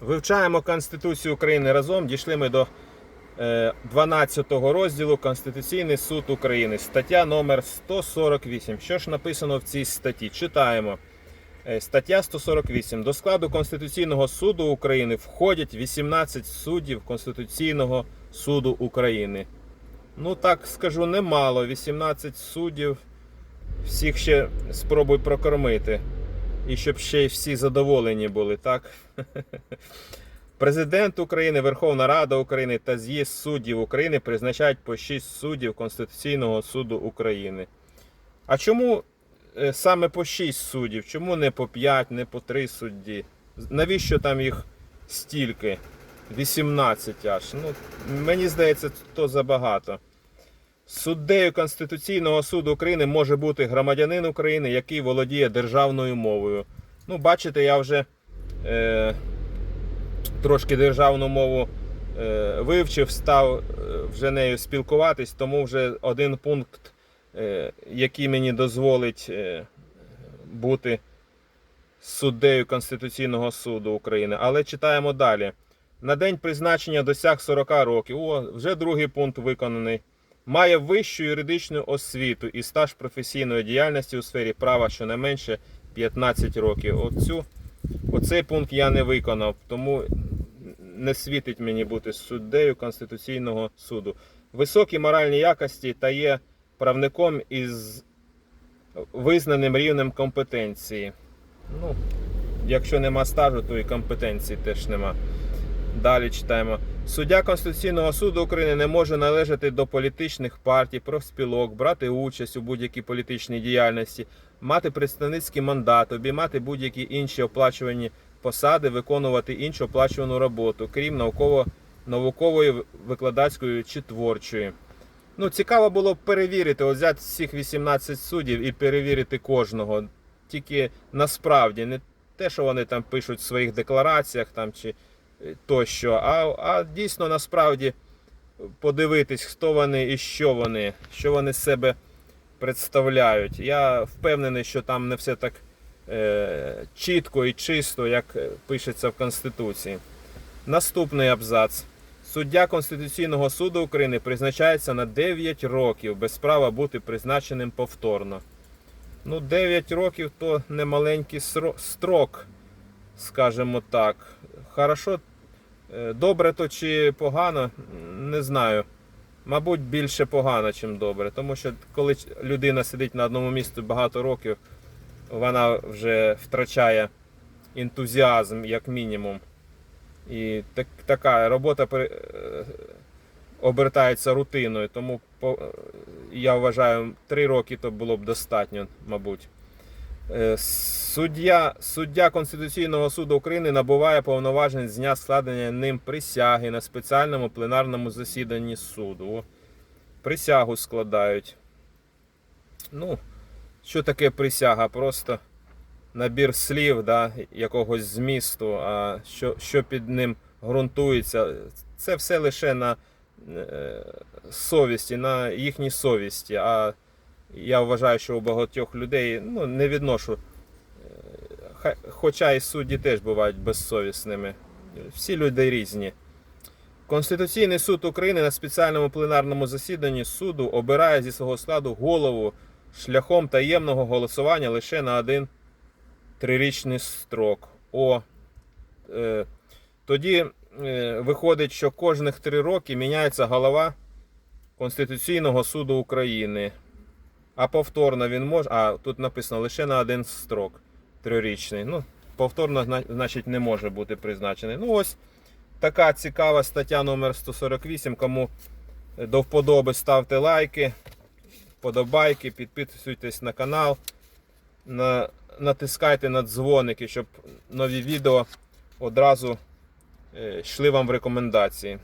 Вивчаємо Конституцію України разом. Дійшли ми до 12 розділу Конституційний суд України. Стаття номер 148. Що ж написано в цій статті? Читаємо. Е, Стаття 148. До складу Конституційного суду України входять 18 суддів Конституційного суду України. Ну так скажу, немало. 18 суддів. Всіх ще спробуй прокормити. І щоб ще й всі задоволені були, так? Президент України, Верховна Рада України та з'їзд суддів України призначають по 6 суддів Конституційного суду України. А чому е, саме по 6 суддів? Чому не по 5, не по 3 судді? Навіщо там їх стільки? 18 аж. Ну, мені здається, то забагато. Суддею Конституційного суду України може бути громадянин України, який володіє державною мовою. Ну, бачите, я вже е, трошки державну мову е, вивчив, став е, вже нею спілкуватись, тому вже один пункт, е, який мені дозволить е, бути суддею Конституційного суду України. Але читаємо далі. На день призначення досяг 40 років. О, вже другий пункт виконаний. Має вищу юридичну освіту і стаж професійної діяльності у сфері права щонайменше 15 років. Оцю, оцей пункт я не виконав, тому не світить мені бути суддею Конституційного суду. Високі моральні якості та є правником із визнаним рівнем компетенції. Ну, якщо нема стажу, то і компетенції теж нема. Далі читаємо. Суддя Конституційного суду України не може належати до політичних партій, профспілок, брати участь у будь-якій політичній діяльності, мати представницький мандат, обіймати будь-які інші оплачувані посади, виконувати іншу оплачувану роботу, крім науково наукової, викладацької чи творчої. Ну, цікаво було б перевірити, взяти всіх 18 суддів і перевірити кожного. Тільки насправді, не те, що вони там пишуть в своїх деклараціях там, чи тощо, а, а дійсно насправді подивитись, хто вони і що вони, що вони себе представляють. Я впевнений, що там не все так е, чітко і чисто, як е, пишеться в Конституції. Наступний абзац. Суддя Конституційного суду України призначається на 9 років без права бути призначеним повторно. Ну, 9 років то немаленький строк, скажімо так. Хорошо, добре то чи погано, не знаю. Мабуть, більше погано, ніж добре. Тому що коли людина сидить на одному місці багато років, вона вже втрачає ентузіазм, як мінімум. І так, така робота е, обертається рутиною, тому е, я вважаю, три роки то було б достатньо, мабуть. Е, Суддя, суддя Конституційного суду України набуває повноважень з дня складення ним присяги на спеціальному пленарному засіданні суду. Присягу складають. Ну, що таке присяга? Просто набір слів да, якогось змісту, а що, що під ним ґрунтується, це все лише на е, совісті, на їхній совісті. А я вважаю, що у багатьох людей ну, не відношу. е, Хоча і судді теж бувають безсовісними. Всі люди різні. Конституційний суд України на спеціальному пленарному засіданні суду обирає зі свого складу голову шляхом таємного голосування лише на один трирічний строк. О, е, тоді е, виходить, що кожних три роки міняється голова Конституційного суду України. А повторно він може. А, тут написано лише на один строк трирічний. Ну, повторно, значить, не може бути призначений. Ну, ось така цікава стаття номер 148. Кому до вподоби ставте лайки, вподобайки, підписуйтесь на канал, на, натискайте на дзвоники, щоб нові відео одразу е, йшли вам в рекомендації.